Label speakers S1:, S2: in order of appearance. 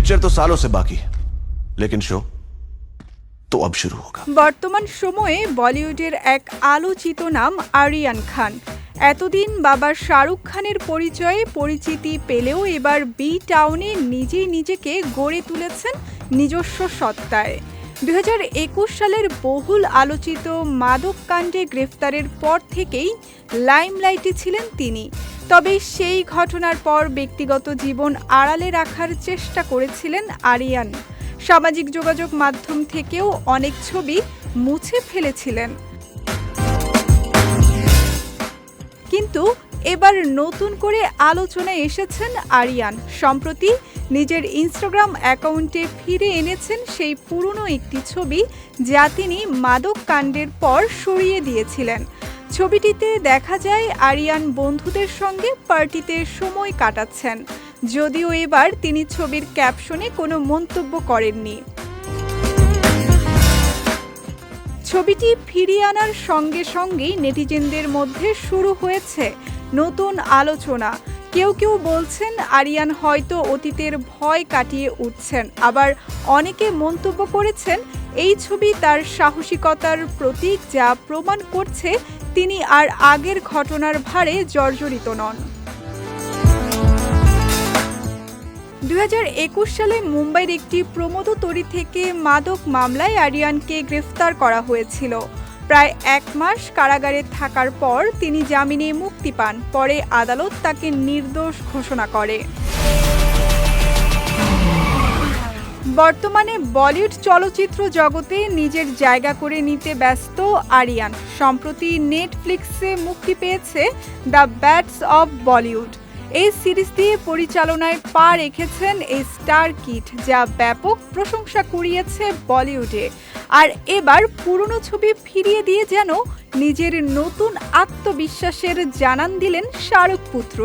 S1: Picture तो सालों से बाकी है लेकिन शो तो अब शुरू होगा
S2: বর্তমান সময়ে বলিউডের এক আলোচিত নাম আরিয়ান খান এতদিন বাবা শাহরুখ খানের পরিচয়ে পরিচিতি পেলেও এবার বি টাউনে নিজেই নিজেকে গড়ে তুলেছেন নিজস্ব সত্তায় দু হাজার একুশ সালের বহুল আলোচিত মাদক কাণ্ডে গ্রেফতারের পর থেকেই লাইমলাইটে ছিলেন তিনি। তবে সেই ঘটনার পর ব্যক্তিগত জীবন আড়ালে রাখার চেষ্টা করেছিলেন আরিয়ান। সামাজিক যোগাযোগ মাধ্যম থেকেও অনেক ছবি মুছে ফেলেছিলেন। কিন্তু এবার নতুন করে আলোচনায় এসেছেন আরিয়ান। সম্প্রতি নিজের ইনস্টাগ্রাম অ্যাকাউন্টে ফিরে এনেছেন সেই পুরনো একটি ছবি যা তিনি মাদক কাণ্ডের পর সরিয়ে দিয়েছিলেন। ছবিটিতে দেখা যায় আরিয়ান বন্ধুদের সঙ্গে পার্টিতে সময় কাটাচ্ছেন। যদিও এবার তিনি ছবির ক্যাপশনে কোনো মন্তব্য করেননি। ছবিটি ফিরিয়ে আনার সঙ্গে সঙ্গেই নেটিজেনদের মধ্যে শুরু হয়েছে নতুন আলোচনা। কেউ কেউ বলছেন, আরিয়ান হয়তো অতীতের ভয় কাটিয়ে উঠছেন। আবার অনেকে মন্তব্য করেছেন, এই ছবি তার সাহসিকতার প্রতীক যা প্রমাণ করছে তিনি আর আগের ঘটনার ভারে জর্জরিত নন। দু হাজার একুশ সালে মুম্বাইয়ের একটি প্রমোদতরি থেকে মাদক মামলায় আরিয়ানকে গ্রেফতার করা হয়েছিল। প্রায় এক মাস কারাগারে থাকার পর তিনি জামিনে মুক্তি পান। পরে আদালত তাকে নির্দোষ ঘোষণা করে। বর্তমানে বলিউড চলচ্চিত্র জগতে নিজের জায়গা করে নিতে ব্যস্ত আরিয়ান। সম্প্রতি নেটফ্লিক্সে মুক্তি পেয়েছে দ্য ব্যাটস অব বলিউড। এই সিরিজ দিয়ে পরিচালনায় পা রেখেছেন এই স্টার কিট, যা ব্যাপক প্রশংসা কুড়িয়েছে বলিউডে। আর এবার পুরনো ছবি ফিরিয়ে দিয়ে যেন নিজের নতুন আত্মবিশ্বাসের জানান দিলেন শাহরুখ পুত্র।